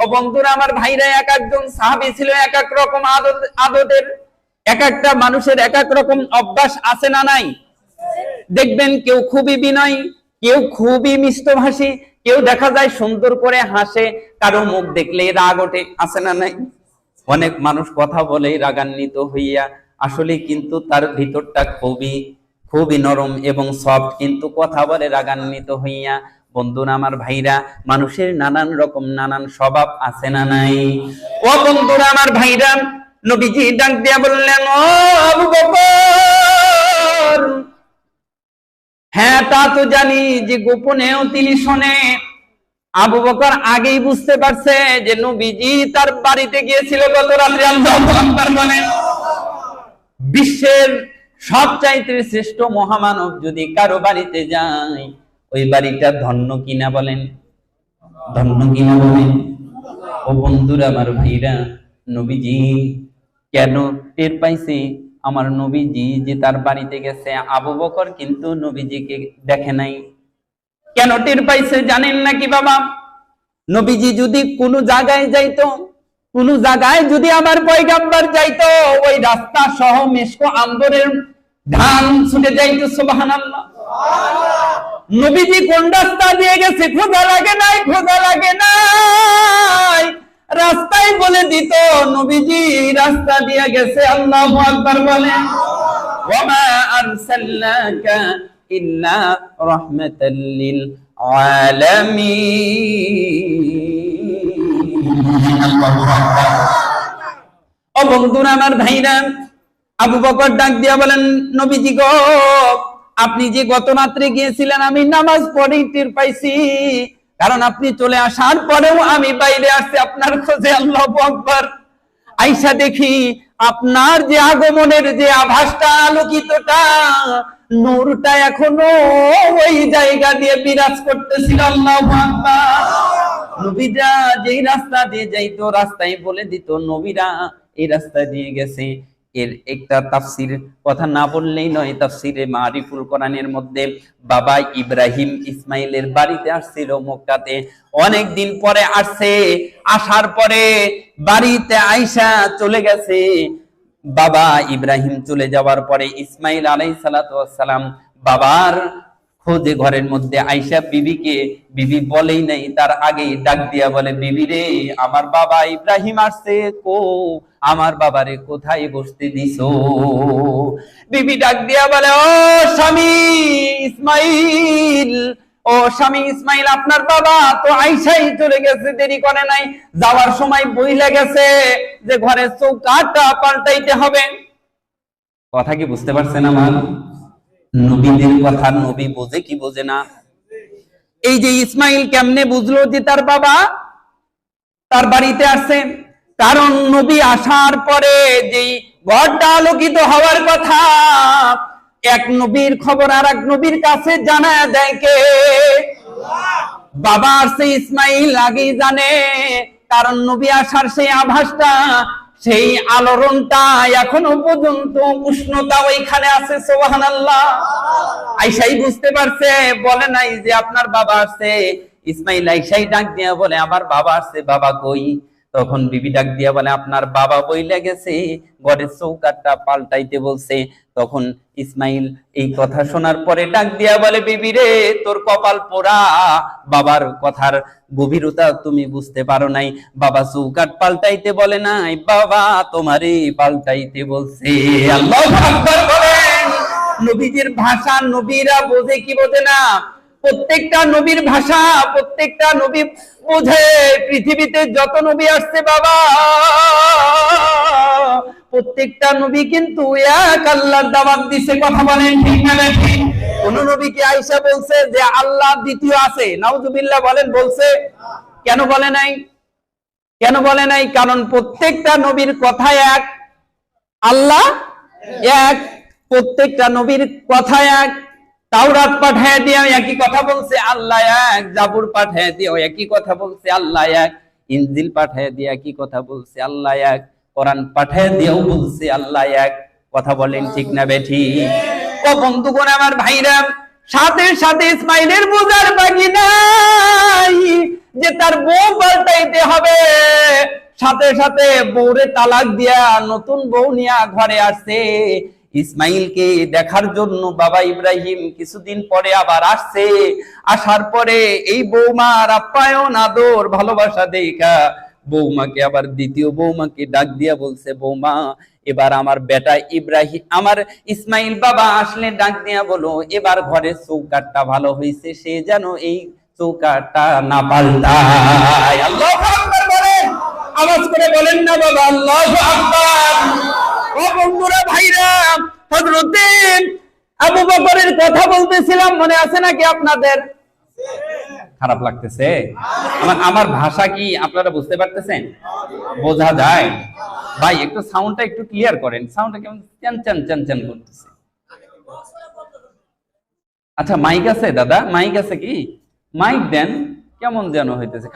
ও বন্ধুরা, আমার ভাইরা এক একজন সাহাবী ছিল, এক এক রকম আদতের এক একটা মানুষের এক এক রকম অভ্যাস আছে না নাই? দেখবেন কেউ খুবই বিনয়ী, কেউ খুবই মিষ্টভাষী, কেউ দেখা যায় সুন্দর করে হাসে, কারও মুখ দেখলে রাগ ওঠে, আছে না নাই? অনেক মানুষ কথা বলে রাগান্বিত হইয়া, আসলে কিন্তু তার ভিতরটা খুবই খুবই নরম এবং সফট কিন্তু কথা বলে রাগান্বিত হইয়া বন্ধুরা আমার ভাইরা, মানুষের নানান রকম নানান স্বভাব আছে না নাই? ও বন্ধুরা আমার ভাইরা, নবীজি ডাক দিয়া বললেন, ও আবু বকর হ্যাঁ তা তো জানি যে গোপনেও তিনি শোনে। আবু বকর আগেই বুঝতে পারছে যে নবীজি তার বাড়িতে গিয়েছিল গত রাত্রে। আল্লাহু বলেন, বিশ্বের সবচাইতে শ্রেষ্ঠ মহামানব যদি কারও বাড়িতে যায় ওই বাড়িটা ধন্য কিনা বলেন? ধন্য কিনা বলেন? ও বন্ধুরা আমার ভাইরা, নবীজি, কেন টের পাইছে? আমার নবীজি যে তার বাড়িতে গেছে, আবু বকর কিন্তু নবীজিকে দেখে নাই। কেন টের পাইছে জানেন নাকি বাবা? নবীজি যদি কোনো জায়গায় যাইতো, কোন জায়গায় যদি আমার পয়গাম্বার যাইতো, ওই রাস্তা সহ মেশকো আন্দরের ধান ছুটে যাইতো, সুবহানাল্লাহ। নবীজি কোন রাস্তা দিয়ে গেছে, খোঁজা লাগে নাই, খোঁজা লাগে নাই। রাস্তায় বলে দিত, নবীজি রাস্তা দিয়ে গেছে, আল্লাহু আকবার বলে। ওয়ামা আরসালনাকা ইল্লা রাহমাতাল লিল ও বন্ধুরা, আমার ভাইরা, আবু বকর ডাক দিয়া বলেন, নবীজি গো আপনি যে গত রাত্রে গিয়েছিলেন, আমি নামাজ পড়েই টের পাইছি। কারণ আপনি চলে আসার পরেও আমি বাইরে আসছি, আপনার খোঁজে আল্লাহ আকবার। আইসা দেখি আপনার যে আগমনের যে আভাসটা, আলোকিতটা, নূরটা এখনও ওই জায়গা দিয়ে বিরাজ করতেছিল আল্লাহ নবীরা যেই রাস্তা দিয়ে যাইতো, রাস্তায় বলে দিত, নবীরা এই রাস্তা দিয়ে গেছে। এর একটা তাফসির। কথা না বললেই নয়, তাফসিরে মারিফুল কোরআনের মধ্যে বাবা ইব্রাহিম ইসমাইলের বাড়িতে আসছিল মক্কাতে। অনেক দিন পরে আসছে, আসার পরে বাড়িতে আইসা চলে গেছে। বাবা ইব্রাহিম চলে যাওয়ার পরে ইসমাইল আলাই সালাম বাবার খোঁজে ঘরের মধ্যে আইসা বিবিকে বিবি বলেই নাই, তার আগেই ডাক দিয়া বলে, বিবি রে, আমার বাবা ইব্রাহিম আসছে কো? আমার বাবারে কোথায় বসতে দিছো? বিবি ডাক দিয়া বলে, ও স্বামী ইসমাইল, ও স্বামী ইসমাইল, আপনার বাবা তো আইসাই চলে গেছে, দেরি করে নাই, যাওয়ার সময় বইলে গেছে যে ঘরের চৌকাটা পাল্টাইতে হবে। কথা কি বুঝতে পারছেন আমার? নবীদের কথা নবী বোঝে কি বোঝে না? এই যে ইসমাইল কেমনে বুঝলো যে তার বাবা তার বাড়িতে আসছে? কারণ নবী আসার পরে যেই ঘরটা আলোকিত হওয়ার কথা, এক নবীর খবর আর এক নবীর কাছে জানা দেয় কে? বাবা আসছে ইসমাইল আগেই জানে, কারণ নবী আসার সেই আভাসটা সেই আলোড়নটা এখনও পর্যন্ত উষ্ণতা ওইখানে আছে সোহান আল্লাহ আইসাই বুঝতে পারছে, বলে নাই যে আপনার বাবা আছে ইসমাইল আইসাই ডাক দিয়ে বলে, আমার বাবা আছে বাবা কই? তখন বিবি ডাক দিয়া বলে, আপনার বাবা বইলে গেছে, ঘরের চৌকাটটা পাল্টাইতে বলছে। তখন ইসমাইল এই কথা শোনার পরে ডাক দিয়া বলে, বিবি রে, তোর কপাল পোড়া। বাবার কথার গভীরতা তুমি বুঝতে পারো নাই। বাবা চৌকাট পাল্টাইতে বলে নাই, বাবা তোমারে পাল্টাইতে বলছে। আল্লাহ নবীজির ভাষা নবীরা বোঝে কি বোঝে না? প্রত্যেকটা নবীর ভাষা, প্রত্যেকটা নবী বোঝে, পৃথিবীতে যত নবী আসছে বাবা। প্রত্যেকটা নবী কিন্তু এক আল্লাহর দাওয়াত দিছে, কথা বলেন ঠিক না নাকি? কোন নবী কি আয়েশা বলছে যে আল্লাহ দ্বিতীয় আছে? নাউজুবিল্লাহ বলেন, বলছে। কেন বলে নাই? কেন বলে নাই? কারণ প্রত্যেকটা নবীর কথা এক, আল্লাহ এক, প্রত্যেকটা নবীর কথা এক। তাওরাত পাঠায় দিয়ে একই কথা বলছে, আল্লাহ এক, জাবুর পাঠায় দিয়ে একই কথা বলছে, আল্লাহ এক, ইনজিল পাঠায় দিয়ে একই কথা বলছে, আল্লাহ এক, কোরআন পাঠায় দিয়েও বলছে, আল্লাহ এক। কথা বলেন ঠিক না বেঠি? ও বন্ধুগণ আমার ভাইরা, সাথে সাথে ইসমাইলের বোঝার বাকি নাই যে তার বউ পাল্টাইতে হবে। সাথে সাথে বউরে তালাক দিয়া নতুন বউ নিয়া ঘরে আসছে। ইসমাইলকে দেখার জন্য বাবা ইব্রাহিম কিছুদিন পরে আবার আসছে। আসার পরে এই বৌমার আপ্যায়ন, আদর, ভালোবাসা দেখা বৌমাকে আবার দ্বিতীয় বৌমাকে ডাক দিয়া বলছে, বৌমা, এবার আমার বেটা ইব্রাহিম আমার ইসমাইল বাবা আসলে ডাক দিয়া বলো, এবার ঘরে চৌকাটটা ভালো হয়েছে সে যেন এই চৌকাটটা না পাল্টায়। আল্লাহ আওয়াজ করে বলেন না বাবা, আল্লাহ আকবার। কথা বলতেছিলাম, মনে আছে নাকি আপনাদের? খারাপ লাগতেছে। আমার ভাষা কি আপনারা বুঝতে পারতেছেন? বোঝা যায়। ভাই, একটু সাউন্ডটা একটু ক্লিয়ার করেন। সাউন্ডটা কেমন? চান চান চান চান করতেছে। আচ্ছা মাইক আছে, দাদা? মাইক আছে কি? মাইক দেন, কেমন যেন হইতেছে।